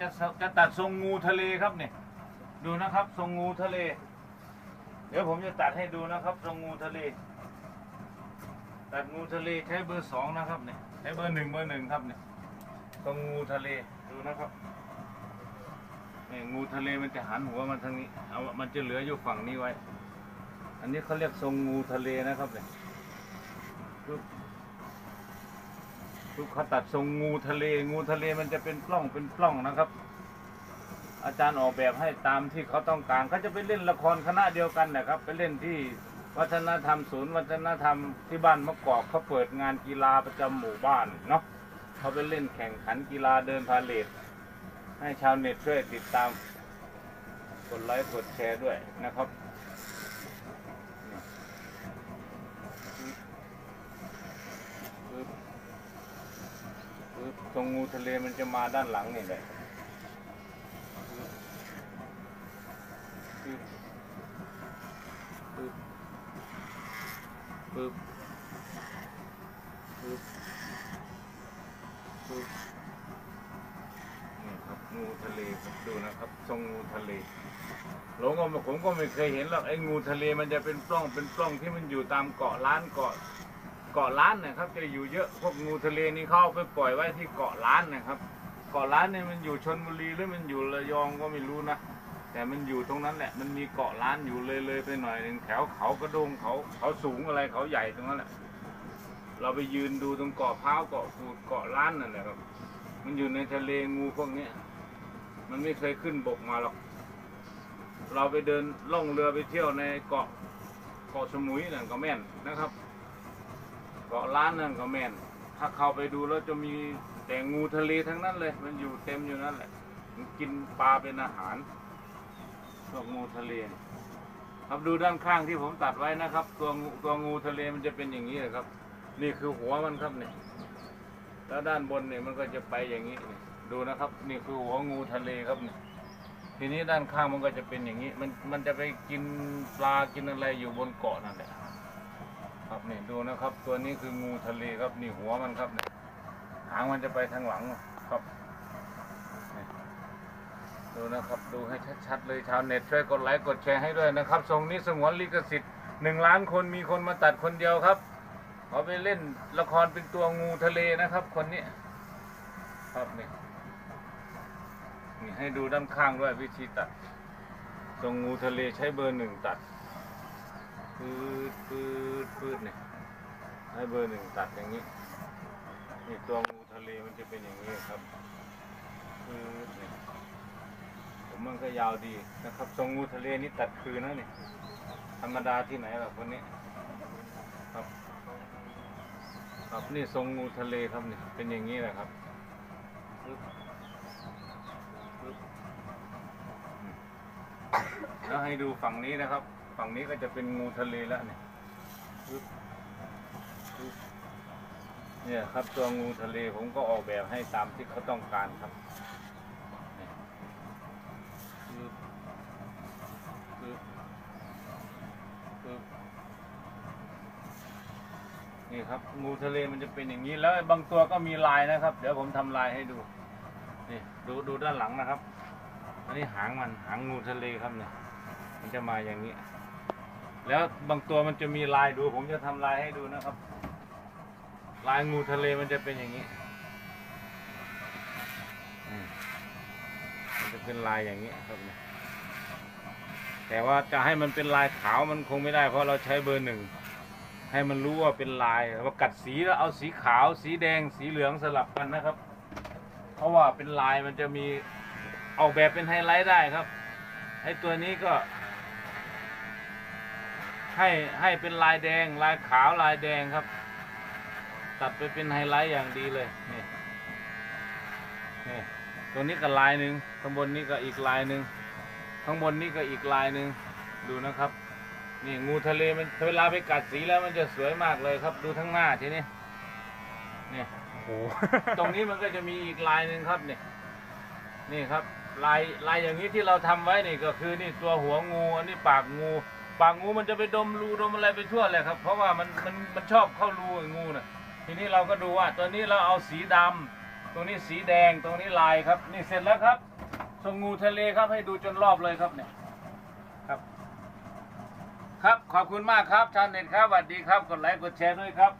จะจะตัดทรงงูทะเลครับเนี่ยดูนะครับ ทรงงูทะเล เดี๋ยวผมจะตัดให้ดูนะครับ ทรงงูทะเล ตัดงูทะเลใช้เบอร์สองนะครับเนี่ยใช้เบอร์หนึ่งเบอร์หนึ่งครับเนี่ยทรงงูทะเลดูนะครับนี่งูทะเลมันจะหันหัวมันทางนี้เอามันจะเหลืออยู่ฝั่งนี้ไว้ อันนี้เขาเรียกทรงงูทะเลนะครับเนี่ย เขาตัดทรงงูทะเล งูทะเลมันจะเป็นปล้องเป็นปล้องนะครับ อาจารย์ออกแบบให้ตามที่เขาต้องการเขาจะไปเล่นละครคณะเดียวกันนะครับ ไปเล่นที่วัฒนธรรมศูนย์วัฒนธรรมที่บ้านมะกอกเขาเปิดงานกีฬาประจำหมู่บ้านเนาะเขาไปเล่นแข่งขันกีฬาเดินพาเลทให้ชาวเน็ตช่วยติดตามกดไลค์กดแชร์ด้วยนะครับ ปึ๊บปึ๊บ ตรงงูทะเลมันจะมาด้านหลังนี่แหละปึ๊บปึ๊บปึ๊บปึ๊บปึ๊บนี่ครับงูทะเลครับดูนะครับทรงงูทะเลหลงก็ผมก็ไม่เคยเห็นหรอกไอ้งูทะเลมันจะเป็นปล้องเป็นปล้องที่มันอยู่ตามเกาะล้านเกาะ เกาะล้านนะครับจะอยู่เยอะพวกงูทะเลนี่เข้าไปปล่อยไว้ที่เกาะล้านนะครับ เกาะล้านเนี่ยมันอยู่ชนบุรีหรือมันอยู่ระยองก็ไม่รู้นะแต่มันอยู่ตรงนั้นแหละ มันมีเกาะล้านอยู่เลยเลยไปหน่อยหนึ่งแถวเขากระโดงเขาเขาสูงอะไรเขาใหญ่ตรงนั้นแหละ เราไปยืนดูตรงเกาะพร้าวเกาะกูดเกาะล้านนั่นแหละครับ มันอยู่ในทะเลงูพวกเนี้ยมันไม่เคยขึ้นบกมาหรอก เราไปเดินล่องเรือไปเที่ยวในเกาะเกาะสมุยนั่นก็แม่นนะครับ เกาะล้านนั่นก็แม่น ถ้าเข้าไปดูแล้วจะมีแต่งูทะเลทั้งนั้นเลย มันอยู่เต็มอยู่นั่นแหละมันกินปลาเป็นอาหารพวกงูทะเล ครับดูด้านข้างที่ผมตัดไว้นะครับ ตัวงูตัวงูทะเลมันจะเป็นอย่างนี้นะครับ นี่คือหัวมันครับเนี่ยแล้วด้านบนเนี่ยมันก็จะไปอย่างนี้ดูนะครับ นี่คือหัวงูทะเลครับเนี่ยทีนี้ด้านข้างมันก็จะเป็นอย่างนี้ มันมันจะไปกินปลากินอะไรอยู่บนเกาะนั่นแหละ ครับนี่ดูนะครับ ตัวนี้คืองูทะเลครับนี่หัวมันครับเนี่ยหางมันจะไปทางหลังครับดูนะครับดูให้ชัดๆเลยชาวเน็ตช่วยกดไลค์กดแชร์ให้ด้วยนะครับทรงนี้สงวนลิขสิทธิ์หนึ่งล้านคนมีคนมาตัดคนเดียวครับเขาไปเล่นละครเป็นตัวงูทะเลนะครับ คนนี้ครับนี่นี่ให้ดูด้านข้างด้วยวิธีตัดทรงงูทะเลใช้เบอร์หนึ่งตัด ปืดปืดปืดเนี่ยให้เบอร์หนึ่งตัดอย่างนี้นี่ตัวงูทะเลมันจะเป็นอย่างนี้ครับปืดเนี่ยผมมันก็ยาวดีนะครับทรงงูทะเลนี่ตัดคืนนะนี่ธรรมดาที่ไหนล่ะคนนี้ครับ ครับนี่ทรงงูทะเลครับนี่เป็นอย่างนี้แหละครับแล้วให้ดูฝั่งนี้นะครับ ฝั่งนี้ก็จะเป็นงูทะเลแล้วเนี่ยเนี่ยครับตัวงูทะเลผมก็ออกแบบให้ตามที่เขาต้องการครับนี่ยปึ๊บปึ๊บปึ๊บนี่ครับงูทะเลมันจะเป็นอย่างนี้แล้วบางตัวก็มีลายนะครับ เดี๋ยวผมทำลายให้ดูนี่ดูดูด้านหลังนะครับ อันนี้หางมันหางงูทะเลครับเนี่ยมันจะมาอย่างนี้ แล้วบางตัวมันจะมีลายดู ผมจะทำลายให้ดูนะครับ ลายงูทะเลมันจะเป็นอย่างนี้มมันจะเป็นลายอย่างนี้ครับเนี่ยแต่ว่าจะให้มันเป็นลายขาวมันคงไม่ได้ เพราะเราใช้เบอร์หนึ่งให้มันรู้ว่าเป็นลายว่ากัดสีแล้วเอาสีขาว สีแดงสีเหลืองสลับกันนะครับ เพราะว่าเป็นลายมันจะมีออกแบบเป็นไฮไลท์ได้ครับไอ้ตัวนี้ก็ ให้ให้เป็นลายแดงลายขาวลายแดงครับ ตัดไปเป็นไฮไลท์อย่างดีเลยนี่นี่ตัวนี้ก็ลายหนึ่งข้างบนนี้ก็อีกลายหนึ่งข้างบนนี้ก็อีกลายหนึ่งดูนะครับนี่งูทะเลมันเวลาไปกัดสีแล้วมันจะสวยมากเลยครับ ดูทั้งหน้าทีนี้นี่โอ้โหตรงนี้มันก็จะมีอีกลายหนึ่งครับนี่นี่ครับลายลายอย่างนี้ที่เราทำไว้นี่ก็คือนี่ตัวหัวงูอันนี้ปากงู ปากงูมันจะไปดมรูดมอะไรไปทั่วเลยครับ เพราะว่ามันมันมันชอบเข้ารูงูน่ะทีนี้เราก็ดูว่าตัวนี้เราเอาสีดำตรงนี้สีแดงตรงนี้ลายครับ นี่เสร็จแล้วครับทรงงูทะเลครับให้ดูจนรอบเลยครับเนี่ยครับ ครับขอบคุณมากครับชาวเน็ตครับสวัสดีครับกดไลค์กดแชร์ด้วยครับ